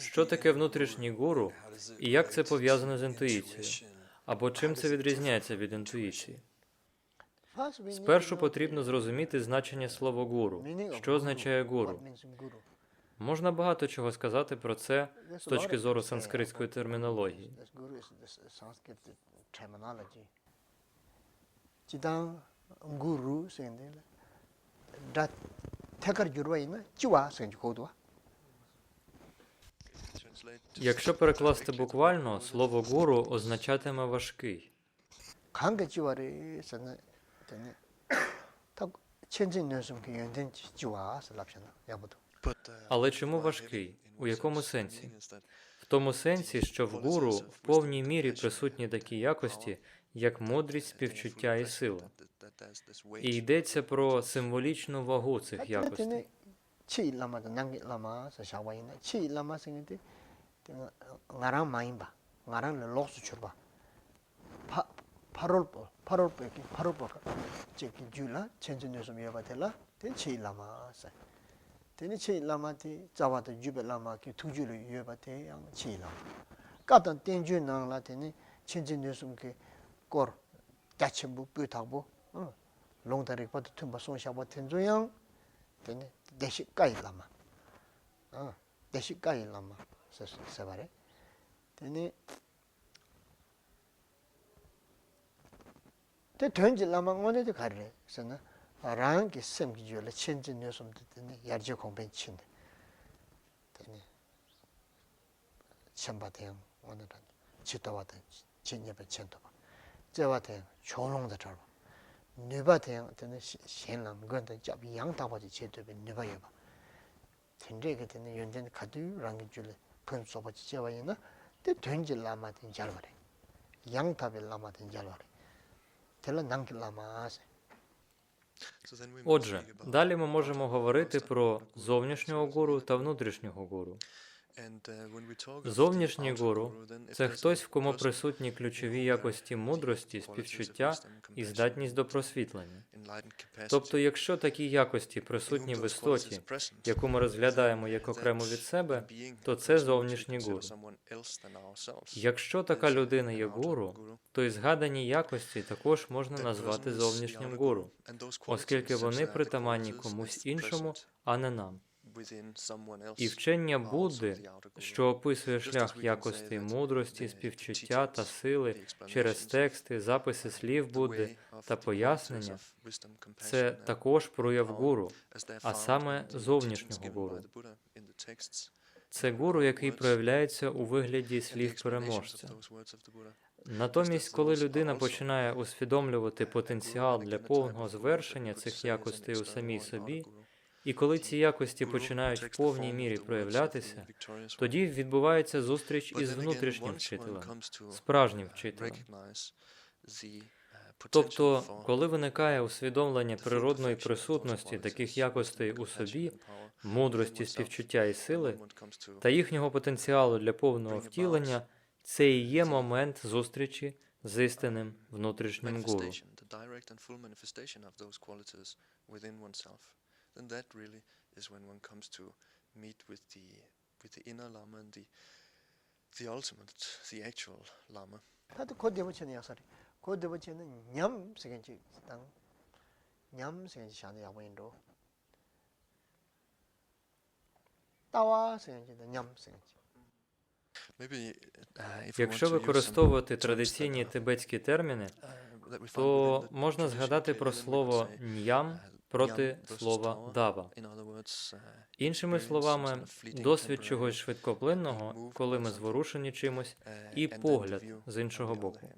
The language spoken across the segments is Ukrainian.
Що таке внутрішній гуру і як це пов'язано з інтуїцією? Або чим це відрізняється від інтуїції? Спершу потрібно зрозуміти значення слова гуру. Що означає гуру? Можна багато чого сказати про це з точки зору санскритської термінології. 지 Якщо перекласти буквально, слово гуру означатиме важкий. Але чому важкий? У якому сенсі? В тому сенсі, що в гуру в повній мірі присутні такі якості, як мудрість, співчуття і сила. І йдеться про символічну вагу цих якостей. ngaran mayin ba ngaran la loksu churba parol po parol po ki parol po che ki ju la chen chen yosum yoba te la ten che lama sa ten che lama te zawa ta ju be lama ki tu ju lu yoba te yang che lama ka tan ten ju nang la ten chen chen yosum ki kor kya chen bu pyo tak bu long tarik pa tu tun pa song sha pa ten zu yang ten deshi kai lama deshi kai lama se se bare tene te tönji lama ngone de karre sana rang ki sem ki jole chenji ne som de tene yarje kongben chin tene chamba de ngone da chitawa de chinye be chento ba 제와 대 조롱도 잘 봐. 네바 대 되는 신람 그런데 잡 양다바지 제대로 네바 해봐. 된제게 되는 연전 가두랑 줄에 큰 소바지 제와이나 때 된지 라마든 잘 pen sobachi chewa ina, te tuenji lama ten jarwari, yang tabi lama ten jarwari, tela nangi lama ase. Отже, далі ми можемо говорити про зовнішнього гуру та внутрішнього гуру. Зовнішній гуру це хтось, в кому присутні ключові якості мудрості, співчуття і здатність до просвітлення. Тобто, якщо такі якості присутні в істоті, яку ми розглядаємо як окремо від себе, то це зовнішній гуру. Якщо така людина є гуру, то і згадані якості також можна назвати зовнішнім гуру, оскільки вони притаманні комусь іншому, а не нам. І вчення Будди, що описує шлях якостей мудрості, співчуття та сили через тексти, записи слів Будди та пояснення, це також прояв гуру, а саме зовнішнього гуру. Це гуру, який проявляється у вигляді слів переможця. Натомість, коли людина починає усвідомлювати потенціал для повного звершення цих якостей у самій собі, і коли ці якості починають в повній мірі проявлятися, тоді відбувається зустріч із внутрішнім вчителем, справжнім вчителем. Тобто, коли виникає усвідомлення природної присутності таких якостей у собі, мудрості, співчуття і сили, та їхнього потенціалу для повного втілення, це і є момент зустрічі з істинним внутрішнім гуру the direct and full manifestation of those qualities within oneself, then that really is when one comes to meet with the with the inner lama and the the ultimate, the actual lama. 다도 고대부처는 약사리. 고대부처는 냠 세겐지 땅. 냠 세겐지 샤네 야보인도. 따와 세겐지 냠 세겐지. Maybe uh, if we want Якщо to use some використовувати terms традиційні that are, тибетські терміни, uh, that we find то within the можна tradition, згадати okay, про then we could слово say, ньям uh, проти слова дава. Іншими словами, досвід чогось швидкоплинного, коли ми зворушені чимось, і погляд з іншого боку.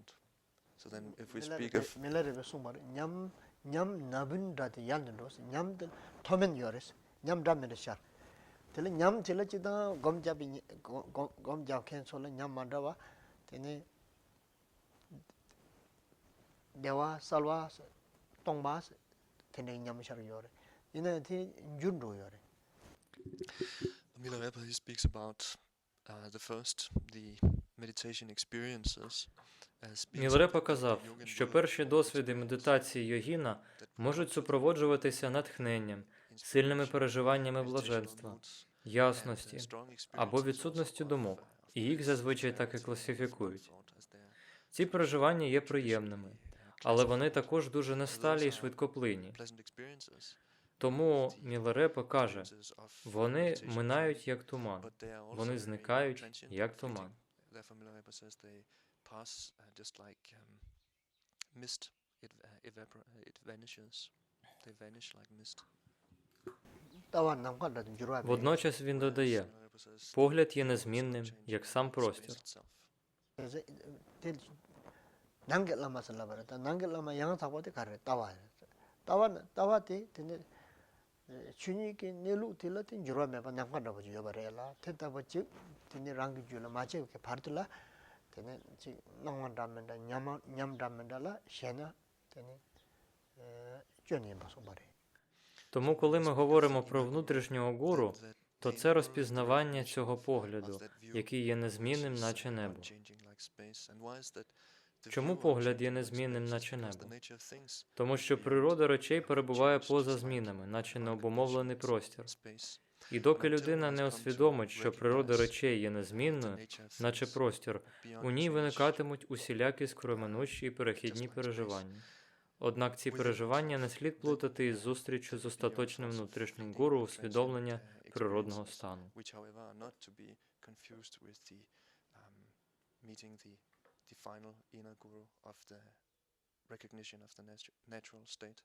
Tēlē ñam tēlē chītā gōm kendini yanlış arıyor. Yine de yun duyuyor. Mila Weber, he speaks about uh, the first, the meditation experiences. Мілрепа казав, що перші досвіди медитації йогіна можуть супроводжуватися натхненням, сильними переживаннями блаженства, ясності або відсутності думок, і їх зазвичай так і класифікують. Ці переживання є приємними, але вони також дуже насталі і швидкоплинні. Тому Мілерепа каже: вони минають як туман, вони зникають як туман. Водночас він додає, погляд є незмінним, як сам простір. 남게 lama se laba rata, nange lama yang sakwa te kare tawa rata. Tawa na, tawa te tene chunyi ki nilu tila ten jirwa meba nyamka raba ju yoba raya ten taba chik tene rangi ju la mache ke parti la, tene chik nangwa dhamenda, nyam dhamenda la shena tene chunyi baso bari. Тому, коли ми говоримо про внутрішнього гуру, то це розпізнавання цього погляду, який є незмінним, наче небо. Чому погляд є незмінним, наче небо? Тому що природа речей перебуває поза змінами, наче необумовлений простір. І доки людина не усвідомить, що природа речей є незмінною, наче простір, у ній виникатимуть усілякі скороминучі і перехідні переживання. Однак ці переживання не слід плутати із зустрічю з остаточним внутрішнім гуру усвідомлення природного стану. the final inner guru of the recognition of the natu natural state.